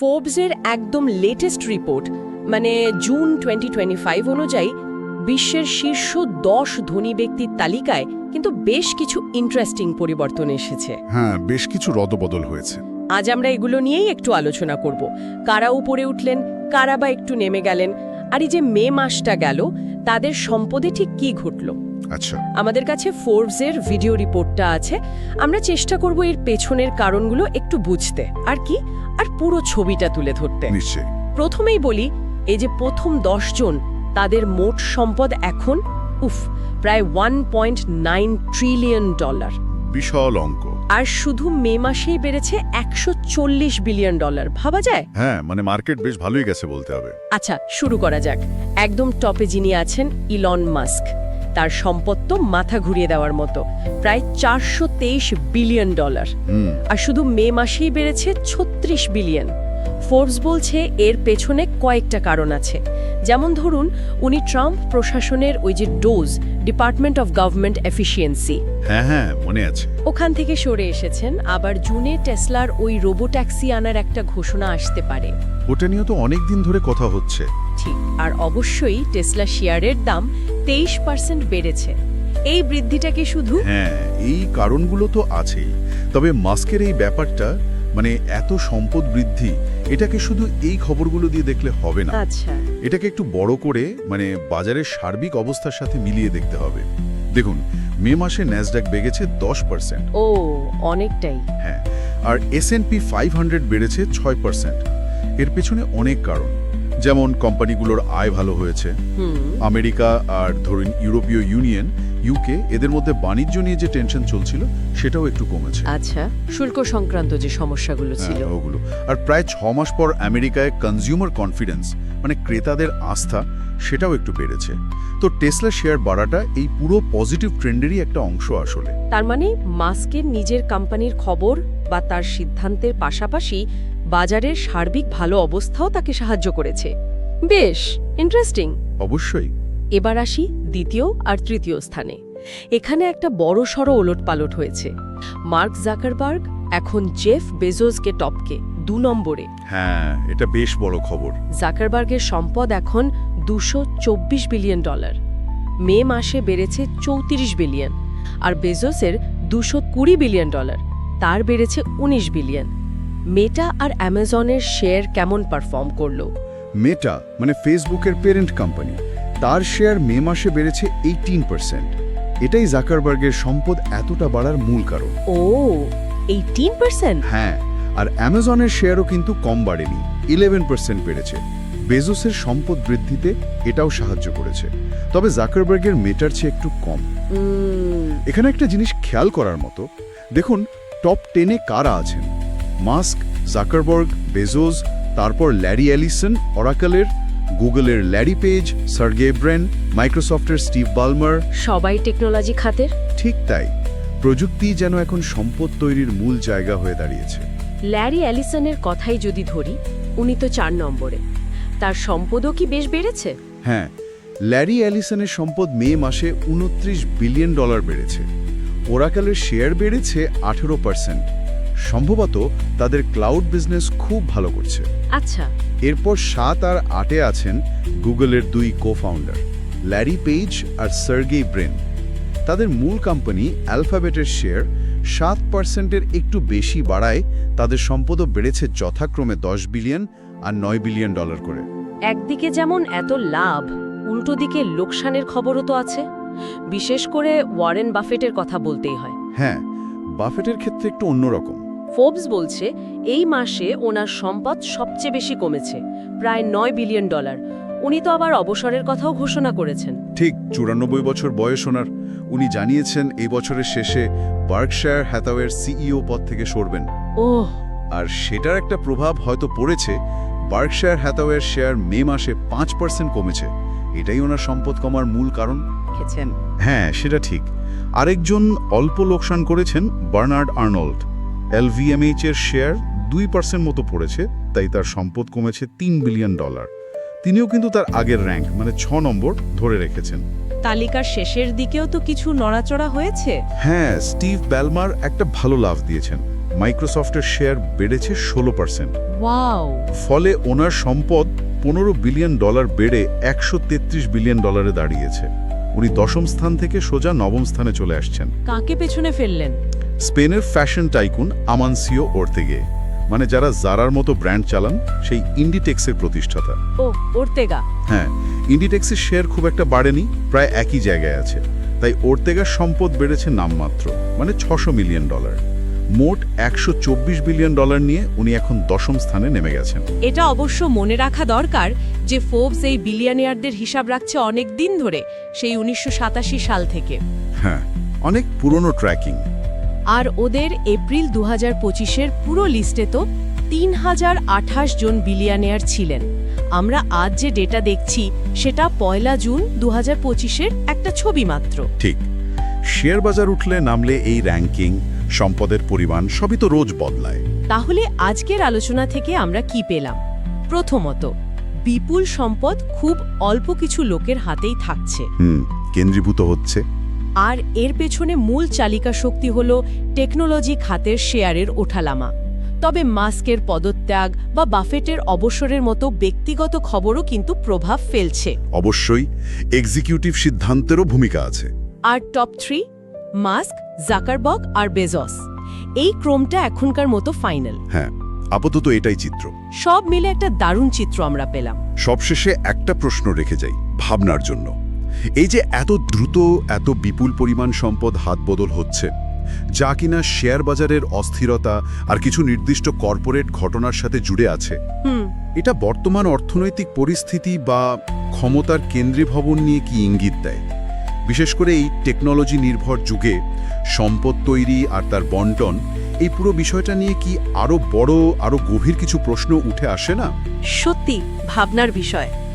ফোর্বসের একদম latest report মানে June twenty অনুযায়ী বিশ্বের শীর্ষ দশ ধনী ব্যক্তির তালিকায় কিন্তু বেশ কিছু ইন্টারেস্টিং পরিবর্তন এসেছে। হ্যাঁ বেশ কিছু রদবদল হয়েছে। আজ আমরা এগুলো নিয়েই একটু আলোচনা করব। কারা উপরে উঠলেন কারা বা একটু নেমে গেলেন আর এই যে মে মাসটা গেল তাদের সম্পদে ঠিক কি ঘটল? আচ্ছা। আমাদের কাছে ফোর্বসের ভিডিও রিপোর্টটা আছে। আমরা চেষ্টা করব এর পেছনের কারণগুলো একটু বুঝতে। আর কি? আর পুরো ছবিটা তুলে ধরতে। প্রথমেই বলি এই যে প্রথম জন তাদের মোট সম্পদ এখন উফ প্রায় one point nine trillion dollar বিশাল অঙ্ক। আর শুধু মে মাসেই বেড়েছে একশো চল্লিশ বিলিয়ন ডলার। ভাবা যায়? হ্যাঁ মানে মার্কেট বেশ ভালোই গেছে বলতে হবে। আচ্ছা শুরু করা যাক। একদম টপে যিনি আছেন ইলন মাস্ক। তার সম্পদ তো মাথা ঘুরিয়ে দেওয়ার মতো। প্রায় চারশো তেইশ বিলিয়ন ডলার। আর শুধু মে মাসেই বেড়েছে ছত্রিশ বিলিয়ন। ফোর্বস বলছে এর পেছনে কয়েকটা কারণ আছে। যেমন ধরুন উনি ট্রাম্প প্রশাসনের ওই যে DOGE department of government efficiency হ্যাঁ হ্যাঁ মনে আছে। ওখান থেকে সরে এসেছেন। আবার জুনে টেসলার ওই রোবোট্যাক্সি আনার একটা ঘোষণা আসতে পারে। ওটা নিয়ে তো অনেক দিন ধরে কথা হচ্ছে। ঠিক আর অবশ্যই টেসলা শেয়ারের দাম তেইশ পার্সেন্ট বেড়েছে। এই বৃদ্ধিটাকে শুধু হ্যাঁ এই কারণগুলো তো আছেই। তবে মাস্কের এই ব্যাপারটা মানে এত সম্পদ বৃদ্ধি এটাকে শুধু এই খবরগুলো দিয়ে দেখলে হবে না। আচ্ছা। এটাকে একটু বড় করে মানে বাজারের সার্বিক অবস্থার সাথে মিলিয়ে দেখতে হবে। দেখুন মে মাসে ন্যাসডাক বেগেছে দশ পার্সেন্ট। ও অনেকটাই। হ্যাঁ আর S and P five hundred বেড়েছে ছয় পার্সেন্ট। এর পেছনে অনেক কারণ যেমন কোম্পানিগুলোর আয় ভালো হয়েছে। আমেরিকা আর ধরুন ইউরোপীয় ইউনিয়ন ইউকে এদের মধ্যে বাণিজ্য নিয়ে যে টেনশন চলছিল সেটাও একটু কমেছে। আচ্ছা শুল্ক সংক্রান্ত যে সমস্যাগুলো ছিল। হ্যাঁ, ওগুলো। আর প্রায় ছ মাস পর আমেরিকায় কনজিউমার কনফিডেন্স মানে ক্রেতাদের আস্থা সেটাও একটু বেড়েছে। তো টেসলা শেয়ার বাড়াটা এই পুরো পজিটিভ ট্রেন্ডেরই একটা অংশ আসলে। তার মানে মাস্কের নিজের কোম্পানির খবর বা তার সিদ্ধান্তের পাশাপাশি বাজারের সার্বিক ভালো অবস্থাও তাকে সাহায্য করেছে। বেশ ইন্টারেস্টিং অবশ্যই। এবার আসি দ্বিতীয় আর তৃতীয় স্থানে। এখানে একটা বড় সড় ওলটপালট হয়েছে। মার্ক জাকারবার্গ এখন জেফ বেজোসকে টপকে দু নম্বরে। হ্যাঁ এটা বেশ বড় খবর। জাকারবার্গের সম্পদ এখন দুশো বিলিয়ন ডলার। মে মাসে বেড়েছে চৌত্রিশ বিলিয়ন আর বেজোসের দুশো কুড়ি বিলিয়ন ডলার। তার বেড়েছে ১৯ বিলিয়ন। মেটা আর অ্যামাজনের শেয়ার কেমন পারফর্ম করল? মেটা মানে ফেসবুকের পেরেন্ট কোম্পানি। তার শেয়ার মে মাসে বেড়েছে এইটিন পার্সেন্ট এটাই জাকারবার্গের সম্পদ এতটা বাড়ার মূল কারণ। ও এইটিন পার্সেন্ট হ্যাঁ আর অ্যামাজনের শেয়ারও কিন্তু কম বাড়েনি ইলেভেন পার্সেন্ট বেড়েছে। বেজোসের সম্পদ বৃদ্ধিতে এটাও সাহায্য করেছে। তবে জাকারবার্গের মেটার চেয়ে একটু কম। এখানে একটা জিনিস খেয়াল করার মতো। দেখুন টপ টেনে কারা আছেন? মাস্ক জাকারবার্গ বেজোস তারপর ল্যারি অ্যালিসন অরাকালের গুগলের ল্যারি পেজ সার্গে ব্রেন মাইক্রোসফটের স্টিভ বালমার। সবাই টেকনোলজি খাতের? ঠিক তাই। প্রযুক্তি যেন এখন সম্পদ তৈরির মূল জায়গা হয়ে দাঁড়িয়েছে। ল্যারি অ্যালিসনের কথাই যদি ধরি উনি তো চার নম্বরে। তার সম্পদও কি বেশ বেড়েছে? হ্যাঁ ল্যারি অ্যালিসনের সম্পদ মে মাসে উনত্রিশ বিলিয়ন ডলার বেড়েছে। ওরাকালের শেয়ার বেড়েছে আঠেরো পার্সেন্ট। সম্ভবত তাদের ক্লাউড বিজনেস খুব ভালো করছে। আচ্ছা। এরপর সাত আর আটে আছেন গুগলের দুই কো ফাউন্ডার ল্যারি পেজ আর সার্গেই ব্রেন তাদের মূল কোম্পানি অ্যালফাবেটের শেয়ার সাত পার্সেন্টের একটু বেশি বাড়ায় তাদের সম্পদও বেড়েছে যথাক্রমে দশ বিলিয়ন আর নয় বিলিয়ন ডলার করে। একদিকে যেমন এত লাভ উল্টো দিকে লোকসানের খবরও তো আছে। বিশেষ করে ওয়ারেন বাফেটের কথা বলতেই হয়। হ্যাঁ বাফেটের ক্ষেত্রে একটু অন্যরকম। ফোর্বস বলছে এই মাসে ওনার সম্পদ সবচেয়ে বেশি কমেছে প্রায় নয় বিলিয়ন ডলার। উনি তো আবার অবসরের কথাও ঘোষণা করেছেন। ঠিক চুরানব্বই বছর বয়স ওনার। উনি জানিয়েছেন এই বছরের শেষে বার্কশায়ার হ্যাথাওয়ের সিইও পদ থেকে সরবেন। ওহ। আর সেটার একটা প্রভাব হয়তো পড়েছে বার্কশায়ার হ্যাথাওয়ের শেয়ার মে মাসে পাঁচ পার্সেন্ট কমেছে। এটাই ওনার সম্পদ কমার মূল কারণ? হ্যাঁ সেটা ঠিক। আরেকজন অল্প লোকসান করেছেন বার্নার্ড আর্নল্ড। এলভিএমএইচ এর শেয়ার দুই পার্সেন্ট মতো পড়েছে তাই তার সম্পদ কমেছে তিন বিলিয়ন ডলার তিনিও কিন্তু তার আগের র্যাঙ্ক মানে ছ নম্বর ধরে রেখেছেন। তালিকার শেষের দিকেও তো কিছু নড়াচড়া হয়েছে? হ্যাঁ স্টিভ ব্যালমার একটা ভালো লাভ দিয়েছেন। মাইক্রোসফটের শেয়ার বেড়েছে ষোলো পার্সেন্ট ফলে ওনার সম্পদ পনেরো বিলিয়ন ডলার বেড়ে একশো তেত্রিশ বিলিয়ন ডলারে দাঁড়িয়েছে। উনি দশম স্থান থেকে সোজা নবম স্থানে চলে আসছেন। কাকে পেছনে ফেললেন? স্পেনের ফ্যাশন টাইকুন আমানসিও ওর্তেগে। মানে যারা জারার মতো ব্র্যান্ড চালান সেই ইন্ডিটেক্সের প্রতিষ্ঠাতা। ও ওর্তেগা। হ্যাঁ ইন্ডিটেক্সের শেয়ার খুব একটা বাড়েনি প্রায় একই জায়গায় আছে। তাই ওর্তেগার সম্পদ বেড়েছে নামমাত্র মানে ছশো মিলিয়ন ডলার। মোট একশো চব্বিশ বিলিয়ন ডলার নিয়ে উনি এখন দশম স্থানে নেমে গেছেন। এটা অবশ্য মনে রাখা দরকার যে ফোর্বস এই বিলিয়নিয়ারদের হিসাব রাখছে অনেক দিন ধরে সেই উনিশশো সাতাশি সাল থেকে। হ্যাঁ অনেক পুরনো ট্র্যাকিং। আর ওদের এপ্রিল দু হাজার পঁচিশের পুরো লিস্টে তো তিন হাজার আঠাশ জন বিলিয়নিয়ার ছিলেন। আমরা আজ যে ডেটা দেখছি সেটা পয়লা জুন দু হাজার একটা ছবি মাত্র। ঠিক। শেয়ার বাজার উঠলে নামলে এই র্যাঙ্কিং সম্পদের পরিমাণ সবই তো রোজ বদলায়। তাহলে আজকের আলোচনা থেকে আমরা কি পেলাম? প্রথমত বিপুল সম্পদ খুব অল্প কিছু লোকের হাতেই থাকছে। হুম কেন্দ্রীভূত হচ্ছে। আর এর পেছনে মূল চালিকা শক্তি হল টেকনোলজি খাতের শেয়ারের ওঠালামা। তবে মাস্কের পদত্যাগ বা বাফেটের অবসরের মতো ব্যক্তিগত খবরও কিন্তু প্রভাব ফেলছে। অবশ্যই এক্সিকিউটিভ সিদ্ধান্তেরও ভূমিকা আছে। আর টপ থ্রি মাস্ক জাকারবক আর বেজস। এই ক্রমটা এখনকার মতো ফাইনাল। হ্যাঁ আপাতত এটাই চিত্র। সব মিলে একটা দারুণ চিত্র আমরা পেলাম। সবশেষে একটা প্রশ্ন রেখে যাই ভাবনার জন্য। এই যে এত দ্রুত এত বিপুল পরিমাণ সম্পদ হাতবদল হচ্ছে যা কিনা শেয়ার বাজারের অস্থিরতা আর কিছু নির্দিষ্ট কর্পোরেট ঘটনার সাথে জুড়ে আছে হুম। এটা বর্তমান অর্থনৈতিক পরিস্থিতি বা ক্ষমতার কেন্দ্রীভবন নিয়ে কি ইঙ্গিত দেয়? বিশেষ করে এই টেকনোলজি নির্ভর যুগে সম্পদ তৈরি আর তার বন্টন, এই পুরো বিষয়টা নিয়ে কি আরও বড়, আরও গভীর কিছু প্রশ্ন উঠে আসে না? সত্যি, ভাবনার বিষয়।